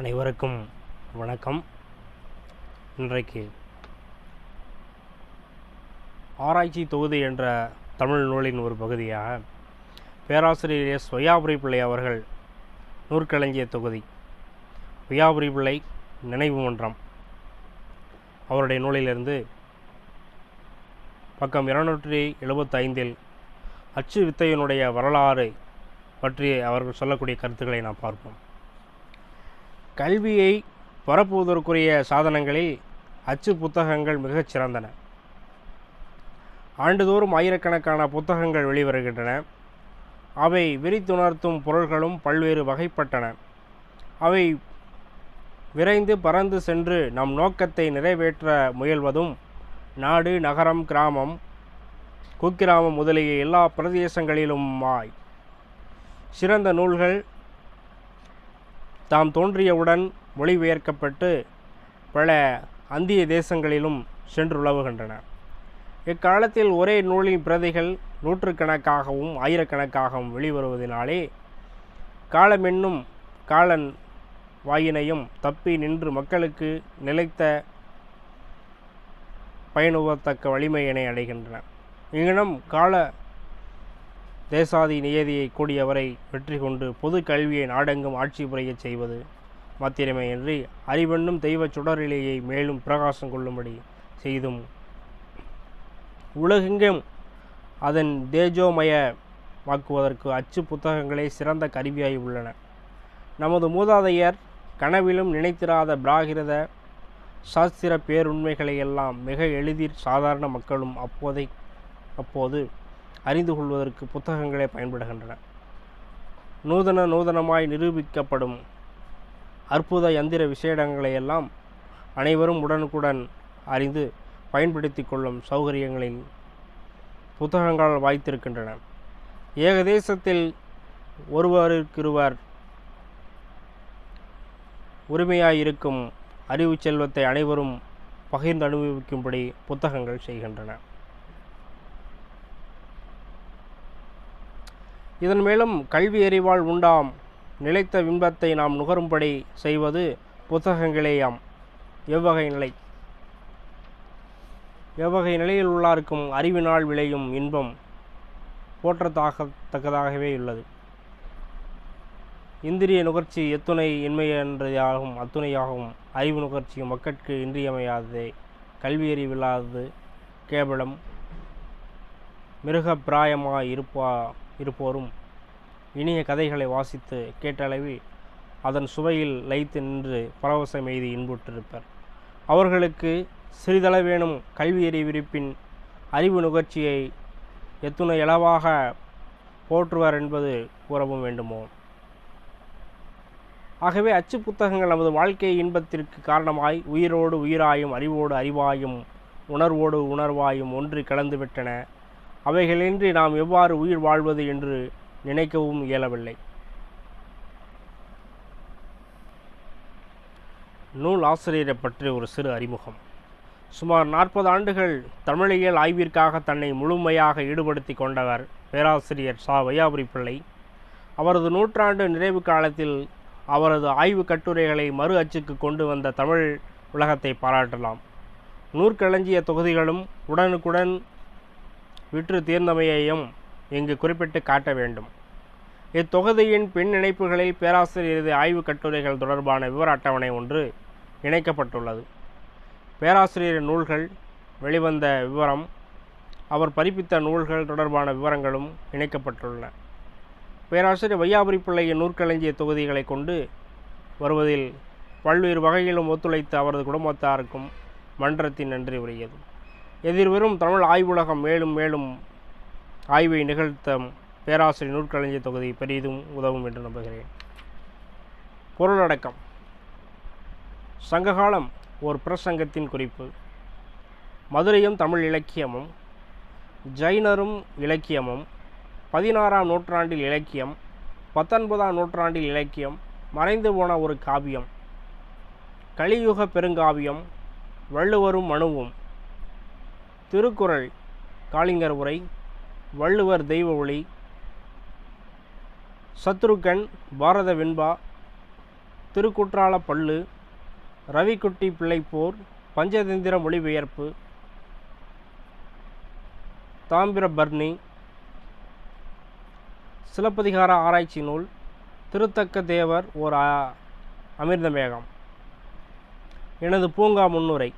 அனைவருக்கும் வணக்கம். இன்றைக்கு ஆராய்ச்சி தொகுதி என்ற தமிழ் நூலின் ஒரு பகுதியாக பேராசிரியர் எஸ் வையாபுரி பிள்ளை அவர்கள் நூற்களஞ்சிய தொகுதி. வையாபுரி பிள்ளை நினைவு மன்றம். அவருடைய நூலிலிருந்து பக்கம் இருநூற்றி எழுபத்தைந்தில் அச்சு வித்தையினுடைய வரலாறு பற்றி அவர்கள் சொல்லக்கூடிய கருத்துக்களை நாம் பார்ப்போம். கல்வியை பரப்புவதற்குரிய சாதனங்களில் அச்சு புத்தகங்கள் மிகச் சிறந்தன. ஆண்டுதோறும் ஆயிரக்கணக்கான புத்தகங்கள் வெளிவருகின்றன. அவை விரித்துணர்த்தும் பொருள்களும் பல்வேறு வகைப்பட்டன. அவை விரைந்து பறந்து சென்று நம் நோக்கத்தை நிறைவேற்ற முயல்வதும் நாடு நகரம் கிராமம் குக்கிராமம் முதலிய எல்லா பிரதேசங்களிலுமாய். சிறந்த நூல்கள் தாம் தோன்றியவுடன் மொழிபெயர்க்கப்பட்டு பல அந்திய தேசங்களிலும் சென்றுலவுகின்றன இக்காலத்தில் ஒரே நூலின் பிரதிகள் நூற்றுக்கணக்காகவும் ஆயிரக்கணக்காகவும் வெளிவருவதினாலே காலமென்னும் காலன் வாயினையும் தப்பி நின்று மக்களுக்கு நிலைத்த பயனுவத்தக்க வலிமையினை அடைகின்றன. இங்கனம் கால தேசாதி நியதியை கூடியவரை வெற்றி கொண்டு பொது கல்வியை நாடெங்கும் ஆட்சி புரியச் செய்வது மாத்திரமேயன்றி அறிவென்னும் தெய்வச் சுடரிலேயே மேலும் பிரகாசம் கொள்ளும்படி செய்தும். உலகெங்கும் அதன் தேஜோமயமாக்குவதற்கு அச்சு புத்தகங்களே சிறந்த கருவியாய் உள்ளன. நமது மூதாதையர் கனவிலும் நினைத்திராத பிராகிருத சாஸ்திர பேருண்மைகளை எல்லாம் மிக எளிதில் சாதாரண மக்களும் அப்போதை அப்போது அறிந்து கொள்வதற்கு புத்தகங்களே பயன்படுகின்றன. நூதன நூதனமாய் நிரூபிக்கப்படும் அற்புத யந்திர விசேடங்களை எல்லாம் அனைவரும் உடனுக்குடன் அறிந்து பயன்படுத்தி கொள்ளும் சௌகரியங்களில் புத்தகங்கள் வாய்த்திருக்கின்றன. ஏகதேசத்தில் ஒருவருக்கொருவர் உரிமையாயிருக்கும் அறிவு செல்வத்தை அனைவரும் பகிர்ந்து அனுபவிக்கும்படி புத்தகங்கள் செய்கின்றன. இதன் மேலும் கல்வி அறிவால் உண்டாம். நிலைத்த இன்பத்தை நாம் நுகரும்படி செய்வது புத்தகங்களேயாம். எவ்வகை நிலை? எவ்வகை நிலையில் உள்ளார்க்கும் அறிவினால் விளையும் இன்பம் போற்றத்தாகத்தக்கதாகவே உள்ளது. இந்திரிய நுகர்ச்சி எத்துணை இன்மையன்றையாகும் அத்துணையாகும் அறிவு நுகர்ச்சியும் மக்கட்கு இன்றியமையாததே. கல்வி அறிவில்லாதது கேவலம். மிருகப்பிராயமாய் இருப்பா இருப்போரும். இனிய கதைகளை வாசித்து கேட்டளவில் அதன் சுவையில் லைத்து நின்று பரவசம் எய்தி இன்புற்றிருப்பர். அவர்களுக்கு சிறிதளவேனும் கல்வி அறிவிருப்பின் அறிவு நுகர்ச்சியை எத்துணை இளவாக போற்றுவர் என்பது கூறவும் வேண்டுமோ? ஆகவே அச்சு புத்தகங்கள் நமது வாழ்க்கை இன்பத்திற்கு காரணமாய் உயிரோடு உயிராயும் அறிவோடு அறிவாயும் உணர்வோடு உணர்வாயும் ஒன்று கலந்துவிட்டன. அவைகளின்றி நாம் எவ்வாறு உயிர் வாழ்வது என்று நினைக்கவும் இயலவில்லை. நூல் ஆசிரியரை பற்றி ஒரு சிறு அறிமுகம். சுமார் நாற்பது ஆண்டுகள் தமிழியல் ஆய்விற்காக தன்னை முழுமையாக ஈடுபடுத்தி கொண்டவர் பேராசிரியர் சா. வையாபுரி பிள்ளை. அவரது நூற்றாண்டு நிறைவு காலத்தில் அவரது ஆய்வு கட்டுரைகளை மறு அச்சுக்கு கொண்டு வந்த தமிழ் உலகத்தை பாராட்டலாம். நூற்களஞ்சிய தொகுதிகளும் உடனுக்குடன் விற்று தீர்ந்தமையையும் இங்கு குறிப்பிட்டு காட்ட வேண்டும். இத்தொகுதியின் பின் இணைப்புகளில் பேராசிரியரது ஆய்வுக் கட்டுரைகள் தொடர்பான விவர அட்டவணை ஒன்று இணைக்கப்பட்டுள்ளது. பேராசிரியர் நூல்கள் வெளிவந்த விவரம் அவர் பதிப்பித்த நூல்கள் தொடர்பான விவரங்களும் இணைக்கப்பட்டுள்ளன. பேராசிரியர் வையாபுரி பிள்ளையின் நூற்களஞ்சிய தொகுதிகளை கொண்டு வருவதில் பல்வேறு வகையிலும் ஒத்துழைத்த அவரது குடும்பத்தாருக்கும் மன்றத்தின் நன்றி உரியது எதிர்வரும் தமிழ் ஆய்வுலகம் மேலும் மேலும் ஆய்வை நிகழ்த்த பேராசிரியர் நூற்கலைஞர் தொகுதி பெரிதும் உதவும் என்று நம்புகிறேன். பொருளடக்கம். சங்ககாலம் ஒரு பிரசங்கத்தின் குறிப்பு. மதுரையும் தமிழ் இலக்கியமும் ஜைனரும் இலக்கியமும் பதினாறாம் நூற்றாண்டில் இலக்கியம் பத்தொன்பதாம் நூற்றாண்டில் இலக்கியம் மறைந்து போன ஒரு காவியம் கலியுக பெருங்காவியம் வள்ளுவரும் மனுவும் திருக்குறள் காளிங்கர் உரை வள்ளுவர் தெய்வ ஒளி சத்ருகன் பாரத வெண்பா திருக்குற்றால பல்லு ரவிக்குட்டி பிள்ளைப்போர் பஞ்சதந்திர மொழிபெயர்ப்பு தாமிரபர்ணி சிலப்பதிகார ஆராய்ச்சி நூல் திருத்தக்க தேவர் ஓர் அமிர்தமேகம். எனது பூங்கா முன்னுரை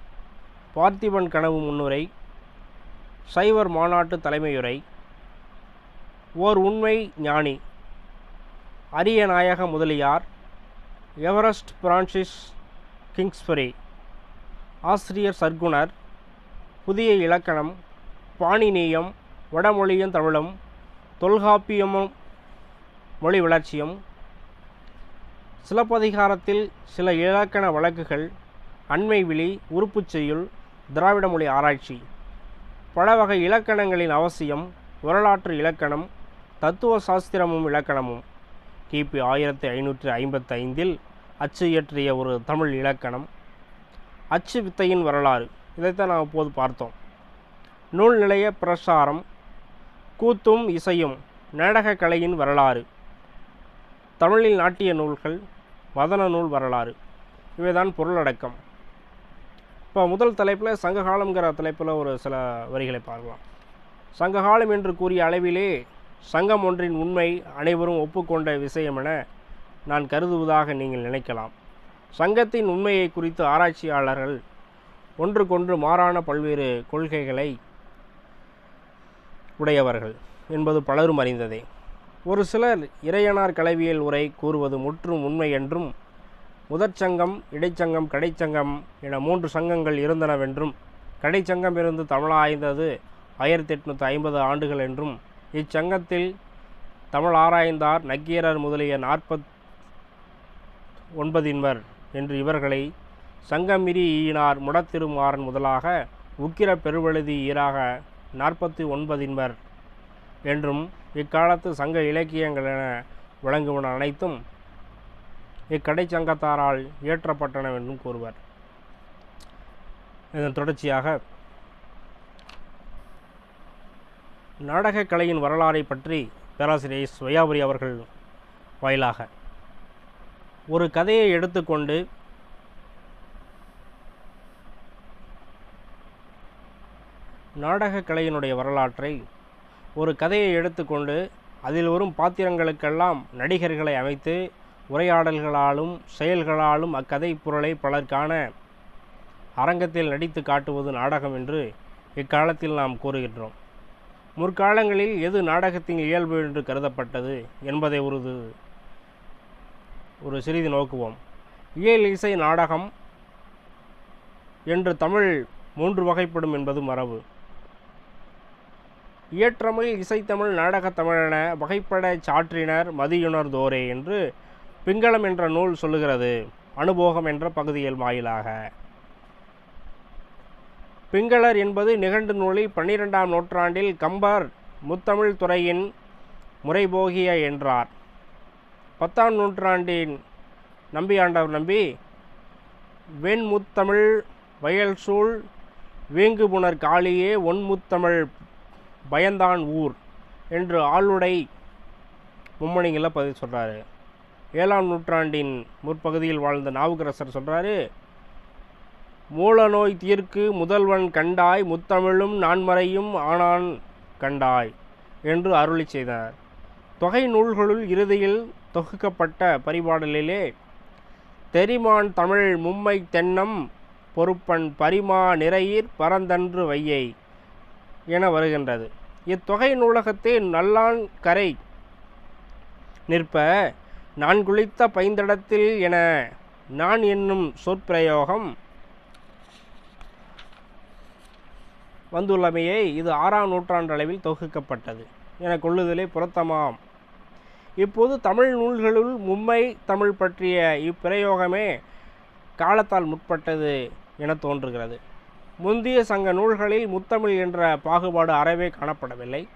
பார்த்திபன் கனவு முன்னுரை சைவர் மாநாட்டு தலைமையுரை ஓர் உண்மை ஞானி அரிய நாயக முதலியார் எவரெஸ்ட் பிரான்சிஸ் கிங்ஸ்பரி ஆசிரியர் சர்க்குணர் புதிய இலக்கணம் பாணினியம் வடமொழியும் தமிழும் தொல்காப்பியமும் மொழி வளர்ச்சியும் சிலப்பதிகாரத்தில் சில இலக்கண வழக்குகள் அண்மை விழி உறுப்புச் செய்யுள் திராவிட மொழி ஆராய்ச்சி. பல வகை இலக்கணங்களின் அவசியம் வரலாற்று இலக்கணம் தத்துவ சாஸ்திரமும் இலக்கணமும் கிபி ஆயிரத்தி ஐநூற்றி ஐம்பத்தைந்தில் அச்சு இயற்றிய ஒரு தமிழ் இலக்கணம். அச்சு வித்தையின் வரலாறு. இதைத்தான் நாம் இப்போது பார்த்தோம். நூல் நிலைய பிரசாரம் கூத்தும் இசையும் நாடகக் கலையின் வரலாறு. தமிழில் நாட்டிய நூல்கள் வதன நூல் வரலாறு. இவைதான் பொருளடக்கம். இப்போ முதல் தலைப்பில் சங்ககாலம்ங்கிற தலைப்பில் ஒரு சில வரிகளை பார்க்கலாம். சங்ககாலம் என்று கூறிய அளவிலே சங்கம் ஒன்றின் உண்மை அனைவரும் ஒப்புக்கொண்ட விஷயம் என நான் கருதுவதாக நீங்கள் நினைக்கலாம். சங்கத்தின் உண்மையை குறித்து ஆராய்ச்சியாளர்கள் ஒன்றுக்கொன்று மாறான பல்வேறு கொள்கைகளை உடையவர்கள் என்பது பலரும் அறிந்ததே. ஒரு சிலர் இறையனார் கலவியல் உரை கூறுவது முற்றும் உண்மை என்றும் முதற்சங்கம் இடைச்சங்கம் கடைச்சங்கம் என மூன்று சங்கங்கள் இருந்தனவென்றும் கடைச்சங்கம் இருந்து தமிழாய்ந்தது ஆயிரத்தி எட்நூற்றி ஐம்பது ஆண்டுகள் என்றும் இச்சங்கத்தில் தமிழ் ஆராய்ந்தார் நக்கீரர் முதலிய நாற்பத் ஒன்பதின்வர் என்று இவர்களை சங்கமிரி ஈனார் முடத்திருமாறன் முதலாக உக்கிர பெருவழுதி ஈராக நாற்பத்தி ஒன்பதின்வர் என்றும் இக்காலத்து சங்க இலக்கியங்கள் என விளங்குவன அனைத்தும் இக்கடை சங்கத்தாரால் இயற்றப்பட்டனவென்றும் கூறுவர். இதன் தொடர்ச்சியாக நாடகக் கலையின் வரலாறை பற்றி பேராசிரியர் சுயாபுரி அவர்கள் வாயிலாக ஒரு கதையை எடுத்துக்கொண்டு நாடகக் கலையினுடைய வரலாற்றை ஒரு கதையை எடுத்துக்கொண்டு அதில் வரும் பாத்திரங்களுக்கெல்லாம் நடிகர்களை அமைத்து உரையாடல்களாலும் செயல்களாலும் அக்கதை பொருளை பலர் காண அரங்கத்தில் நடித்து காட்டுவது நாடகம் என்று இக்காலத்தில் நாம் கூறுகின்றோம். முற்காலங்களில் எது நாடகத்தின் இயல்பு என்று கருதப்பட்டது என்பதை ஒரு ஒரு சிறிது நோக்குவோம். இயல் இசை நாடகம் என்று தமிழ் மூன்று வகைப்படும் என்பது மரபு. இயற்றமிழ் இசைத்தமிழ் நாடக தமிழென வகைப்படச் சாற்றினர் மதியுணர்தோரே என்று பிங்களம் என்ற நூல் சொல்லுகிறது அனுபோகம் என்ற பகுதியில் வாயிலாக. பிங்களர் என்பது நிகண்டு நூலில் பன்னிரெண்டாம் நூற்றாண்டில் கம்பர் முத்தமிழ் துறையின் முறைபோகிய என்றார். பத்தாம் நூற்றாண்டின் நம்பியாண்டவர் நம்பி வெண்முத்தமிழ் வயல் சூழ் வேங்குபுணர் காளியே ஒன்முத்தமிழ் பயந்தான் ஊர் என்று ஆளுடை மும்மணிகளில் பதிவு சொல்கிறாரு ஏழாம் நூற்றாண்டின் முற்பகுதியில் வாழ்ந்த நாவுக்கரசர் சொல்கிறாரு மூலநோய் தீர்க்கு முதல்வன் கண்டாய் முத்தமிழும் நான்மறையும் ஆனான் கண்டாய் என்று அருளி செய்தார். தொகை நூல்களுள் இறுதியில் தொகுக்கப்பட்ட பரிபாடலிலே தெரிமான் தமிழ் மும்மை தென்னம் பொறுப்பன் பரிமா நிறையீர் பரந்தன்று வையை என வருகின்றது. இத்தொகை நூலகத்தை நல்லான் கரை நிற்ப நான் குளித்த பைந்தடத்தில் என நான் என்னும் சொற்பிரயோகம் வந்துள்ளமையே இது ஆறாம் நூற்றாண்டளவில் தொகுக்கப்பட்டது. என கொள்ளுதலே புறத்தமாம். இப்போது தமிழ் நூல்களுள் மும்மை தமிழ் பற்றிய இப்பிரயோகமே காலத்தால் முற்பட்டது என தோன்றுகிறது. முந்திய சங்க நூல்களில் முத்தமிழ் என்ற பாகுபாடு அறவே காணப்படவில்லை.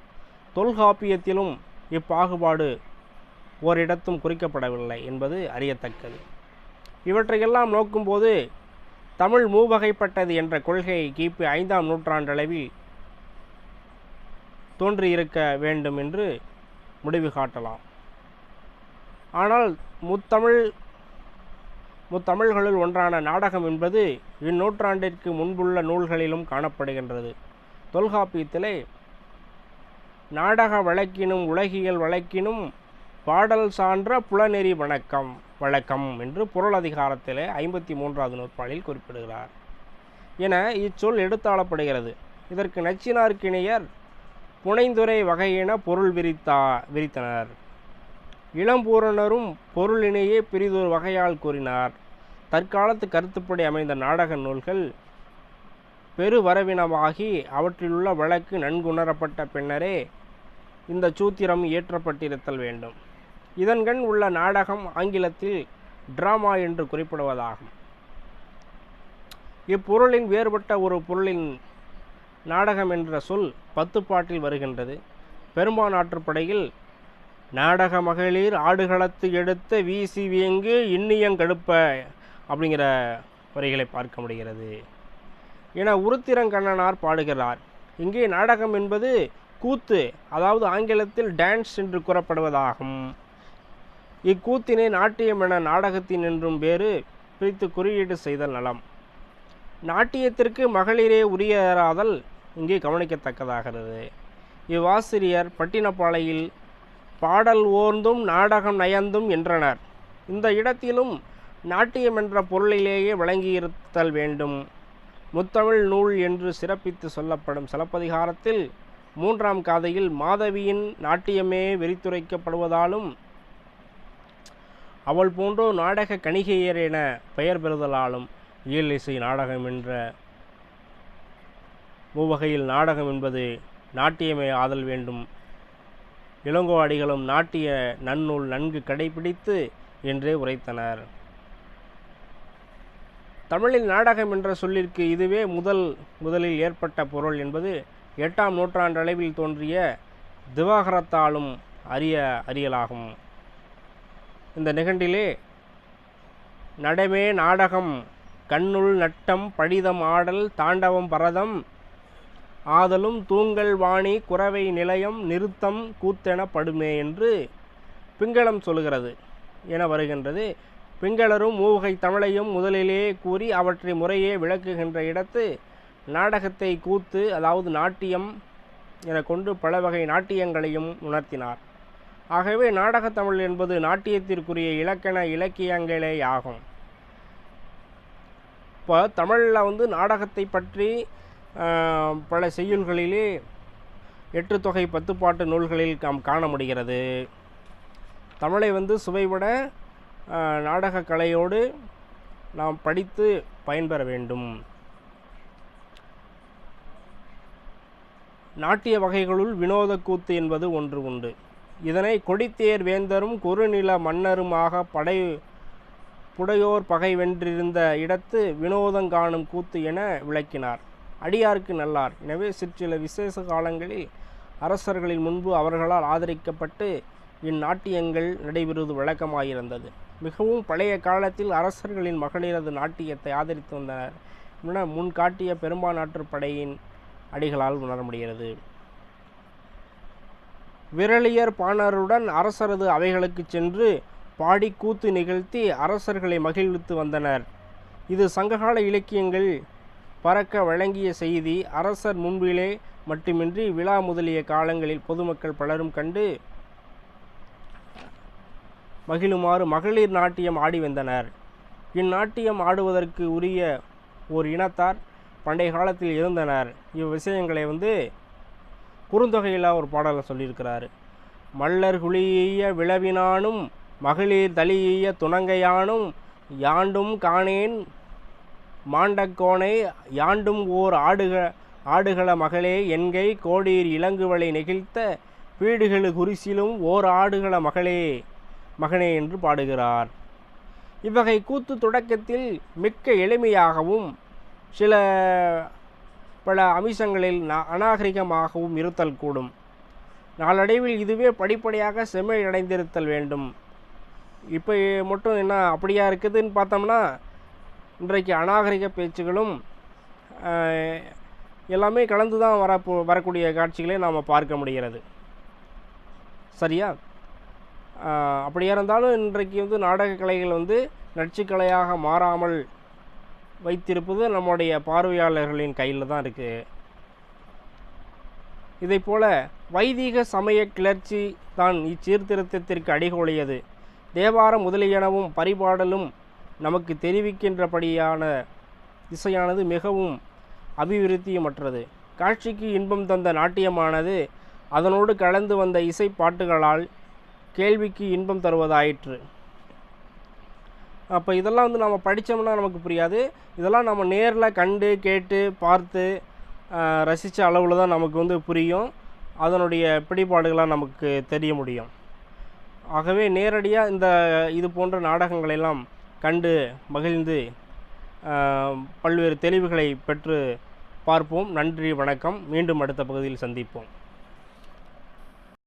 தொல்காப்பியத்திலும் இப்பாகுபாடு ஓரிடத்தும் குறிக்கப்படவில்லை என்பது அறியத்தக்கது. இவற்றையெல்லாம் நோக்கும்போது தமிழ் மூவகைப்பட்டது என்ற கொள்கை கிபி ஐந்தாம் நூற்றாண்டளவில் தோன்றியிருக்க வேண்டும் என்று முடிவு காட்டலாம். ஆனால் முத்தமிழ் முத்தமிழ்களுள் ஒன்றான நாடகம் என்பது இந்நூற்றாண்டிற்கு முன்புள்ள நூல்களிலும் காணப்படுகின்றது. தொல்காப்பியத்திலே நாடக வழக்கினும் உலகியல் வழக்கினும் பாடல் சான்ற புலநெறி வணக்கம் வழக்கம் என்று பொருள் அதிகாரத்தில் ஐம்பத்தி மூன்றாவது நூற்பாளில் குறிப்பிடுகிறார். என இச்சொல் எடுத்தாளப்படுகிறது. இதற்கு நச்சினார்க்கிணையர் புனைந்துரை வகையென பொருள் விரித்தா விரித்தனர். இளம்பூரணரும் பொருளினையே பிரிதொரு வகையால் கூறினார். தற்காலத்து கருத்துப்படி அமைந்த நாடக நூல்கள் பெருவரவினமாகி அவற்றிலுள்ள வழக்கு நன்குணரப்பட்ட பின்னரே இந்த சூத்திரம் இயற்றப்பட்டிருத்தல் வேண்டும். இதன்கண் உள்ள நாடகம் ஆங்கிலத்தில் டிராமா என்று குறிப்பிடுவதாகும். இப்பொருளின் வேறுபட்ட ஒரு பொருளின் நாடகம் என்ற சொல் பத்துப்பாட்டில் வருகின்றது. பெரும்பானாற்றுப்படையில் நாடக மகளிர் ஆடுகளத்து எடுத்த வீசி வியங்கு இன்னியங்கடுப்ப அப்படிங்கிற வரிகளை பார்க்க முடிகிறது. என உருத்திரங்கண்ணனார் பாடுகிறார். இங்கே நாடகம் என்பது கூத்து அதாவது ஆங்கிலத்தில் டான்ஸ் என்று கூறப்படுவதாகும். இக்கூத்தினை நாட்டியம் என நாடகத்தின் என்றும் வேறு பிரித்து குறியீடு செய்தல் நலம். நாட்டியத்திற்கு மகளிரே உரியராதல் இங்கே கவனிக்கத்தக்கதாகிறது. இவ்வாசிரியர் பட்டினப்பாளையில் பாடல் ஓர்ந்தும் நாடகம் நயந்தும் என்றனர். இந்த இடத்திலும் நாட்டியம் என்ற பொருளிலேயே விளங்கியிருத்தல் வேண்டும். முத்தமிழ் நூல் என்று சிறப்பித்து சொல்லப்படும் சிலப்பதிகாரத்தில் மூன்றாம் காதையில் மாதவியின் நாட்டியமே விரித்துரைக்கப்படுவதாலும் அவள் போன்றோ நாடக கணிகையர் என பெயர் பெறுதலாலும் இயல் இசை நாடகம் என்ற மூவகையில் நாடகம் என்பது நாட்டியமே ஆதல் வேண்டும். இளங்கோவாடிகளும் நாட்டிய நன்னூல் நன்கு கடைபிடித்து என்றே உரைத்தனர். தமிழில் நாடகம் என்ற சொல்லிற்கு இதுவே முதல் முதலில் ஏற்பட்ட பொருள் என்பது எட்டாம் நூற்றாண்டளவில் தோன்றிய திவாகரத்தாலும் அறிய அறியலாகும் இந்த நிகண்டிலே நடமே நாடகம் கண்ணுள் நட்டம் படிதம் ஆடல் தாண்டவம் பரதம் ஆதலும் தூங்கல் வாணி குறவை நிலையம் நிறுத்தம் கூத்தென படுமே என்று பிங்களம் சொல்கிறது என வருகின்றது. பிங்களரும் மூவகை தமிழையும் முதலிலே கூறி அவற்றை முறையே விளக்குகின்ற இடத்து நாடகத்தை கூத்து அதாவது நாட்டியம் என கொண்டு பல வகை நாட்டியங்களையும் உணர்த்தினார். ஆகவே நாடகத்தமிழ் என்பது நாட்டியத்திற்குரிய இலக்கண இலக்கியங்களே ஆகும். இப்போ தமிழில் வந்து நாடகத்தை பற்றி பல செய்யுள்களிலே எட்டு தொகை பத்துப்பாட்டு நூல்களில் நாம் காண முடிகிறது. தமிழை வந்து சுவைவிட நாடக கலையோடு நாம் படித்து பயன்பெற வேண்டும். நாட்டிய வகைகளுள் வினோத கூத்து என்பது ஒன்று உண்டு. இதனை கொடித்தேர் வேந்தரும் குறுநில மன்னருமாக படை புடையோர் பகை வென்றிருந்த இடத்து வினோதங்காணும் கூத்து என விளக்கினார். அடியார்க்கு நல்லார். எனவே சிற்சில விசேஷ காலங்களில் அரசர்களின் முன்பு அவர்களால் ஆதரிக்கப்பட்டு இந்நாட்டியங்கள் நடைபெறுவது வழக்கமாயிருந்தது. மிகவும் பழைய காலத்தில் அரசர்களின் மகளிரது நாட்டியத்தை ஆதரித்து வந்தனர். என முன் காட்டிய பெரும்பானாற்றுப் படையின் அடிகளால் உணர முடிகிறது விரலியர் பாணருடன் அரசரது அவைகளுக்கு சென்று பாடி கூத்து நிகழ்த்தி அரசர்களை மகிழ்வித்து வந்தனர். இது சங்ககால இலக்கியங்கள் பறக்க வழங்கிய செய்தி. அரசர் முன்பிலே மட்டுமின்றி விழா முதலிய காலங்களில் பொதுமக்கள் பலரும் கண்டு மகிழுமாறு மகளிர் நாட்டியம் ஆடி வந்தனர். இந்நாட்டியம் ஆடுவதற்கு உரிய ஓர் இனத்தார் பண்டைய காலத்தில் இருந்தனர். இவ்விஷயங்களை வந்து குறுந்தொகையில் ஒரு பாடலை சொல்லியிருக்கிறாரு. மல்லர் குழிய விளவினானும் மகளிர் தலிய துணங்கையானும் யாண்டும் காணேன் மாண்டக்கோனை யாண்டும் ஓர் ஆடுக ஆடுகள மகளே என்கை கோடீர் இளங்குவலை நெகிழ்த்த வீடுகளு குறிசிலும் ஓர் ஆடுகள மகளே மகனே என்று பாடுகிறார். இவ்வகை கூத்து தொடக்கத்தில் மிக்க எளிமையாகவும் சில பல அம்சங்களில் அநாகரிகமாகவும் இருத்தல் கூடும். நாளடைவில் இதுவே படிப்படியாக செம்மையடைந்திருத்தல் வேண்டும். இப்போ மட்டும் என்ன அப்படியா இருக்குதுன்னு பார்த்தோம்னா இன்றைக்கு அநாகரிக பேச்சுகளும் எல்லாமே கலந்து தான் வரப்போ வரக்கூடிய காட்சிகளை நாம் பார்க்க முடிகிறது. சரியா? அப்படியா இருந்தாலும் இன்றைக்கு வந்து நாடக கலைகள் வந்து நச்சுக்கலையாக மாறாமல் வைத்திருப்பது நம்முடைய பார்வையாளர்களின் கையில் தான் இருக்குது இதைப் போல வைதிக சமய கிளர்ச்சி தான் இச்சீர்திருத்தத்திற்கு அடிகோலியது. தேவாரம் முதலியனவும் பரிபாடலும் நமக்கு தெரிவிக்கின்றபடியான இசையானது மிகவும் அபிவிருத்தியமற்றது. காட்சிக்கு இன்பம் தந்த நாட்டியமானது அதனோடு கலந்து வந்த இசை பாட்டுகளால் கேள்விக்கு இன்பம் தருவதாயிற்று. அப்போ இதெல்லாம் வந்து நம்ம படித்தோம்னா நமக்கு புரியாது. இதெல்லாம் நம்ம நேரில் கண்டு கேட்டு பார்த்து ரசித்த அளவில் தான் நமக்கு வந்து புரியும். அதனுடைய பிடிபாடுகளாக நமக்கு தெரிய முடியும். ஆகவே நேரடியாக இந்த இது போன்ற நாடகங்களெல்லாம் கண்டு மகிழ்ந்து பல்வேறு தெளிவுகளை பெற்று பார்ப்போம். நன்றி வணக்கம். மீண்டும் அடுத்த பகுதியில் சந்திப்போம்.